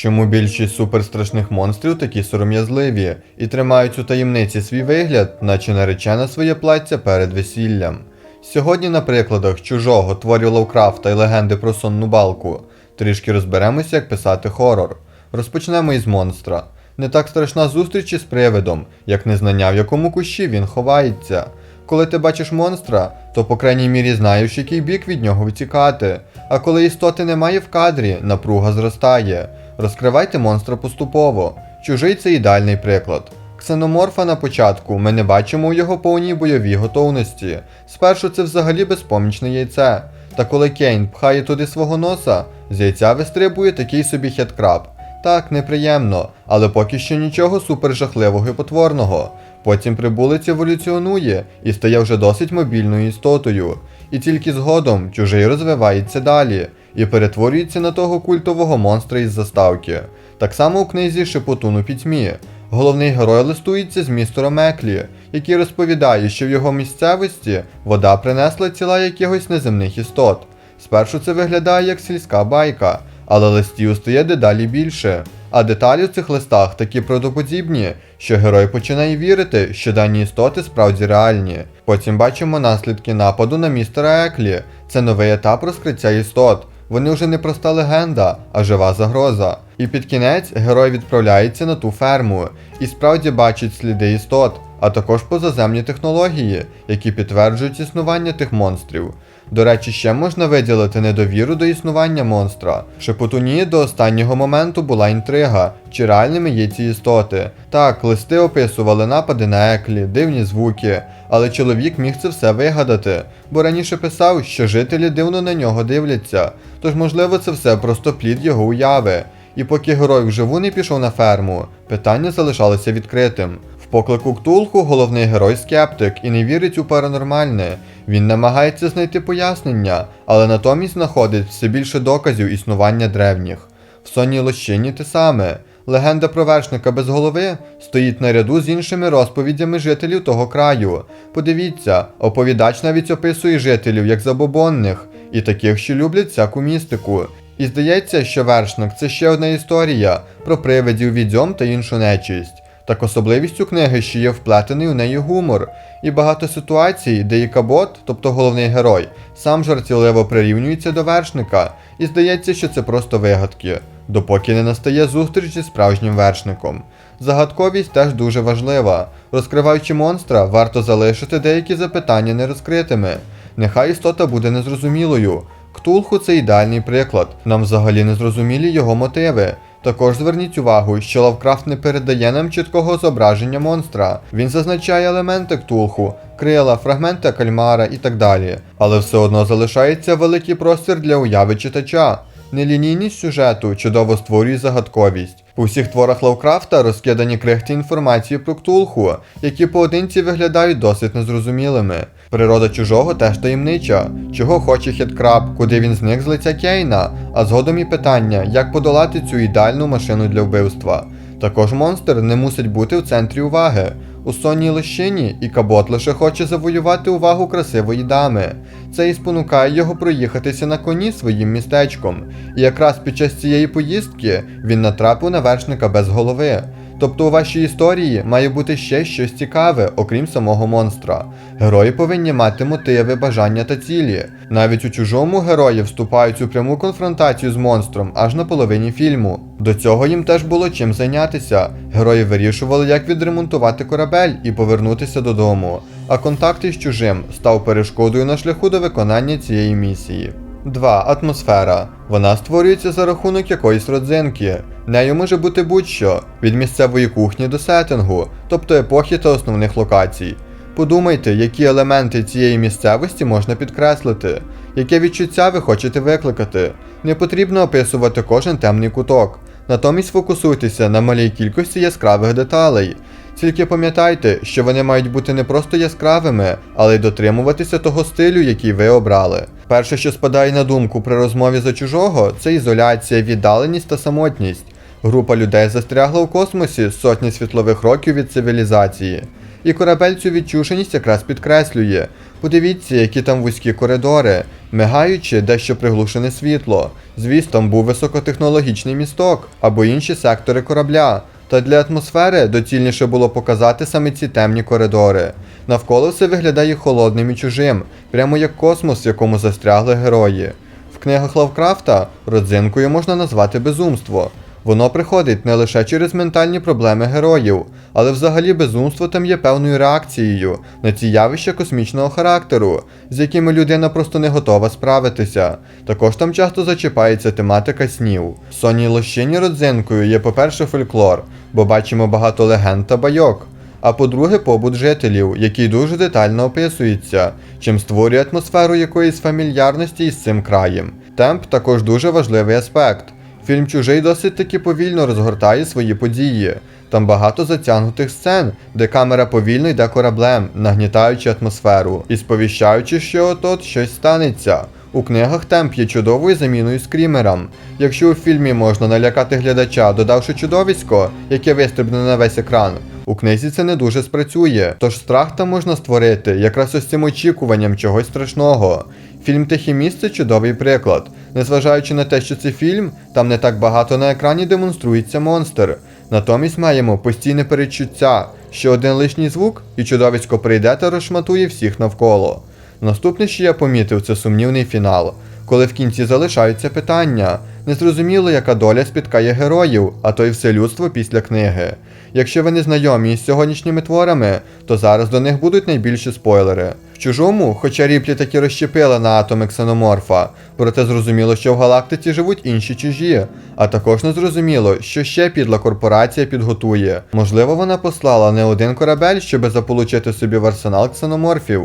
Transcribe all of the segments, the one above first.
Чому більшість суперстрашних монстрів такі сором'язливі і тримають у таємниці свій вигляд, наче наречена своє плаття перед весіллям? Сьогодні на прикладах чужого творів Лавкрафта і легенди про сонну балку трішки розберемося, як писати хорор. Розпочнемо із монстра. Не так страшна зустріч із привидом, як незнання, в якому кущі він ховається. Коли ти бачиш монстра, то по крайній мірі знаєш, який бік від нього втікати. А коли істоти немає в кадрі, напруга зростає. Розкривайте монстра поступово. Чужий це ідеальний приклад. Ксеноморфа на початку ми не бачимо у його повній бойовій готовності. Спершу це взагалі безпомічне яйце. Та коли Кейн пхає туди свого носа, з яйця вистрибує такий собі хеткраб. Так, неприємно, але поки що нічого супержахливого і потворного. Потім прибулець еволюціонує і стає вже досить мобільною істотою. І тільки згодом чужий розвивається далі і перетворюється на того культового монстра із заставки. Так само у книзі Шепотун у пітьмі. Головний герой листується з містером Еклі, який розповідає, що в його місцевості вода принесла тіла якихось неземних істот. Спершу це виглядає як сільська байка, але листів стає дедалі більше. А деталі в цих листах такі правдоподібні, що герой починає вірити, що дані істоти справді реальні. Потім бачимо наслідки нападу на містера Еклі. Це новий етап розкриття істот. Вони вже не проста легенда, а жива загроза. І під кінець герой відправляється на ту ферму і справді бачить сліди істот, а також позаземні технології, які підтверджують існування тих монстрів. До речі, ще можна виділити недовіру до існування монстра. В Шепотуні до останнього моменту була інтрига, чи реальними є ці істоти. Так, листи описували напади на еклі, дивні звуки, але чоловік міг це все вигадати, бо раніше писав, що жителі дивно на нього дивляться, тож можливо це все просто плід його уяви. І поки герой вживу не пішов на ферму, питання залишалося відкритим. Поклику Ктулху головний герой скептик і не вірить у паранормальне. Він намагається знайти пояснення, але натомість знаходить все більше доказів існування древніх. В сонній лощині те саме. Легенда про вершника без голови стоїть наряду з іншими розповідями жителів того краю. Подивіться, оповідач навіть описує жителів як забобонних і таких, що люблять всяку містику. І здається, що вершник це ще одна історія про привидів, відьом та іншу нечисть. Так особливістю книги ще є вплетений у неї гумор, і багато ситуацій, де і кабот, тобто головний герой, сам жартівливо прирівнюється до вершника, і здається, що це просто вигадки, допоки не настає зустріч зі справжнім вершником. Загадковість теж дуже важлива. Розкриваючи монстра, варто залишити деякі запитання нерозкритими. Нехай істота буде незрозумілою. Ктулху це ідеальний приклад. Нам взагалі не зрозумілі його мотиви. Також зверніть увагу, що Лавкрафт не передає нам чіткого зображення монстра. Він зазначає елементи ктулху, крила, фрагменти кальмара і так далі. Але все одно залишається великий простір для уяви читача. Нелінійність сюжету чудово створює загадковість. У всіх творах Лавкрафта розкидані крихти інформації про ктулху, які поодинці виглядають досить незрозумілими. Природа чужого теж таємнича, чого хоче хеткраб, куди він зник з лиця Кейна, а згодом і питання, як подолати цю ідеальну машину для вбивства. Також монстр не мусить бути в центрі уваги. У сонній лощині і кабот лише хоче завоювати увагу красивої дами. Це і спонукає його проїхатися на коні своїм містечком. І якраз під час цієї поїздки він натрапив на вершника без голови. Тобто у вашій історії має бути ще щось цікаве, окрім самого монстра. Герої повинні мати мотиви, бажання та цілі. Навіть у чужому герої вступають у пряму конфронтацію з монстром аж на половині фільму. До цього їм теж було чим зайнятися. Герої вирішували, як відремонтувати корабель і повернутися додому. А контакт із чужим став перешкодою на шляху до виконання цієї місії. 2. Атмосфера. Вона створюється за рахунок якоїсь родзинки. Нею може бути будь-що від місцевої кухні до сеттингу, тобто епохи та основних локацій. Подумайте, які елементи цієї місцевості можна підкреслити, яке відчуття ви хочете викликати. Не потрібно описувати кожен темний куток. Натомість фокусуйтеся на малій кількості яскравих деталей. Тільки пам'ятайте, що вони мають бути не просто яскравими, але й дотримуватися того стилю, який ви обрали. Перше, що спадає на думку при розмові за чужого, це ізоляція, віддаленість та самотність. Група людей застрягла в космосі сотні світлових років від цивілізації. І корабель цю відчуженість якраз підкреслює. Подивіться, які там вузькі коридори, мигаючи дещо приглушене світло. Звісно, був високотехнологічний місток або інші сектори корабля. Та для атмосфери доцільніше було показати саме ці темні коридори. Навколо все виглядає холодним і чужим, прямо як космос, в якому застрягли герої. В книгах Лавкрафта родзинкою можна назвати безумство. Воно приходить не лише через ментальні проблеми героїв, але взагалі безумство там є певною реакцією на ці явища космічного характеру, з якими людина просто не готова справитися. Також там часто зачіпається тематика снів. В сонній лощині родзинкою є, по-перше, фольклор, бо бачимо багато легенд та байок. А по-друге, побут жителів, який дуже детально описується, чим створює атмосферу якоїсь фамільярності із цим краєм. Темп також дуже важливий аспект. Фільм Чужий досить таки повільно розгортає свої події. Там багато затягнутих сцен, де камера повільно йде кораблем, нагнітаючи атмосферу і сповіщаючи, що от-от щось станеться. У книгах темп є чудовою заміною скрімерам. Якщо у фільмі можна налякати глядача, додавши чудовисько, яке вистрибне на весь екран, у книзі це не дуже спрацює, тож страх там можна створити якраз ось цим очікуванням чогось страшного. Фільм Тихе місце чудовий приклад. Незважаючи на те, що це фільм, там не так багато на екрані демонструється монстр. Натомість маємо постійне перечуття, що один лишній звук і чудовисько прийде та розшматує всіх навколо. Наступне, що я помітив, це сумнівний фінал, коли в кінці залишаються питання. Незрозуміло, яка доля спіткає героїв, а то й все людство після книги. Якщо ви не знайомі із сьогоднішніми творами, то зараз до них будуть найбільші спойлери. Чужому, хоча ріплі таки розщепили на атоми ксеноморфа, проте зрозуміло, що в галактиці живуть інші чужі, а також не зрозуміло, що ще підла корпорація підготує. Можливо, вона послала не один корабель, щоби заполучити собі в арсенал ксеноморфів.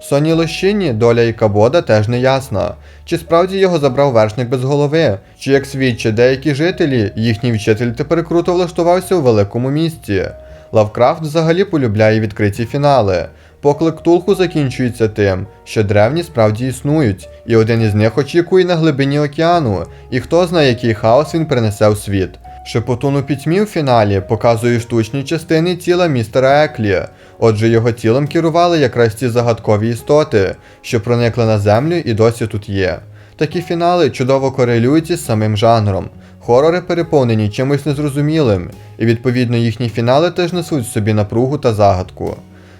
Соні Лощині доля Ікабода теж не ясна. Чи справді його забрав вершник без голови, чи як свідчать деякі жителі, їхній вчитель тепер круто влаштувався у великому місті. Лавкрафт взагалі полюбляє відкриті фінали. Поклик Тулху закінчується тим, що древні справді існують, і один із них очікує на глибині океану, і хто знає, який хаос він принесе в світ. Шепотун у пітьмі в фіналі показує штучні частини тіла містера Еклі. Отже, його тілом керували якраз ці загадкові істоти, що проникли на землю і досі тут є. Такі фінали чудово корелюють із самим жанром. Хорори переповнені чимось незрозумілим, і відповідно їхні фінали теж несуть собі напругу та загадку.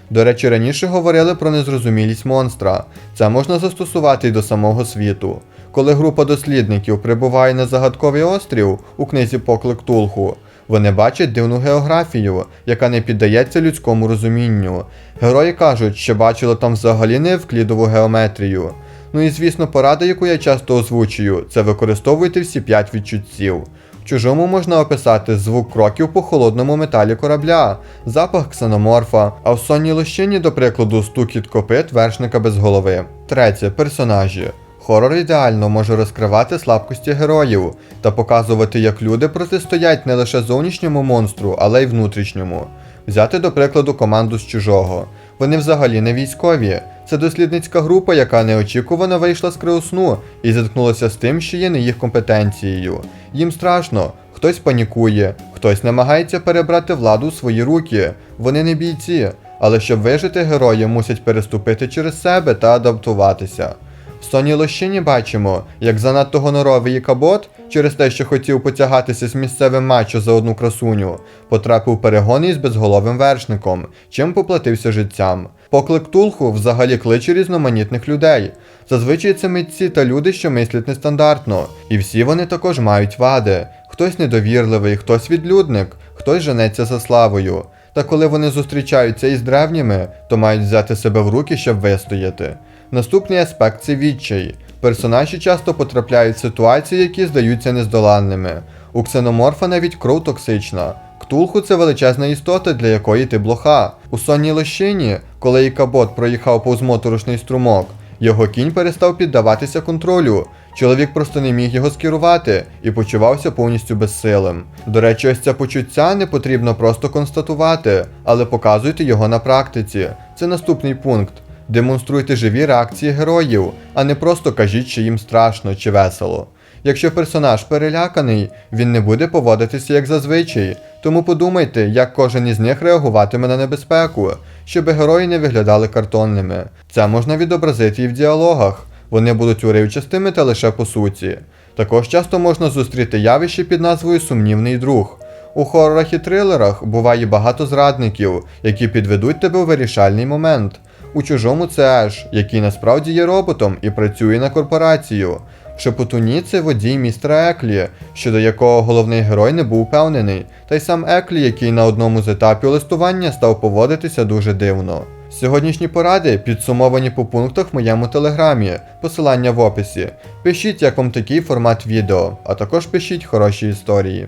До речі, раніше говорили про незрозумілість монстра. Це можна застосувати й до самого світу. Коли група дослідників прибуває на загадковий острів у книзі Поклик Тулху, вони бачать дивну географію, яка не піддається людському розумінню. Герої кажуть, що бачили там взагалі не евклідову геометрію. Ну і звісно, порада, яку я часто озвучую, це використовуйте всі п'ять відчуттів. Чужому можна описати звук кроків по холодному металі корабля, запах ксеноморфа, а в сонній лощині, до прикладу, стукіт копит вершника без голови. Третє персонажі. Хорор ідеально може розкривати слабкості героїв та показувати, як люди протистоять не лише зовнішньому монстру, але й внутрішньому. Взяти до прикладу команду з чужого. Вони взагалі не військові. Це дослідницька група, яка неочікувано вийшла з криосну і зіткнулася з тим, що є не їх компетенцією. Їм страшно, хтось панікує, хтось намагається перебрати владу у свої руки. Вони не бійці, але щоб вижити, герої мусять переступити через себе та адаптуватися. В Соні Лощині бачимо, як занадто гоноровий Ікабот, через те, що хотів потягатися з місцевим мачо за одну красуню, потрапив у перегони із безголовим вершником, чим поплатився життям. Поклик Тулху взагалі кличе різноманітних людей. Зазвичай це митці та люди, що мислять нестандартно, і всі вони також мають вади. Хтось недовірливий, хтось відлюдник, хтось женеться за славою. Та коли вони зустрічаються із древніми, то мають взяти себе в руки, щоб вистояти. Наступний аспект це відчай. Персонажі часто потрапляють в ситуації, які здаються нездоланними. У ксеноморфа навіть кров токсична. Ктулху це величезна істота, для якої ти блоха. У сонній лощині, коли Ікабот проїхав повз моторошний струмок, його кінь перестав піддаватися контролю. Чоловік просто не міг його скерувати і почувався повністю безсилим. До речі, ось це почуття не потрібно просто констатувати, але показуйте його на практиці. Це наступний пункт. Демонструйте живі реакції героїв, а не просто кажіть, що їм страшно чи весело. Якщо персонаж переляканий, він не буде поводитися як зазвичай. Тому подумайте, як кожен із них реагуватиме на небезпеку, щоб герої не виглядали картонними. Це можна відобразити і в діалогах. Вони будуть уривчастими та лише по суті. Також часто можна зустріти явище під назвою Сумнівний друг. У хорорах і трилерах буває багато зрадників, які підведуть тебе у вирішальний момент. У чужому це Еш, який насправді є роботом і працює на корпорацію. В Шепотуні це водій містера Еклі, щодо якого головний герой не був впевнений, та й сам Еклі, який на одному з етапів листування став поводитися дуже дивно. Сьогоднішні поради підсумовані по пунктах в моєму телеграмі, посилання в описі. Пишіть, як вам такий формат відео, а також пишіть хороші історії.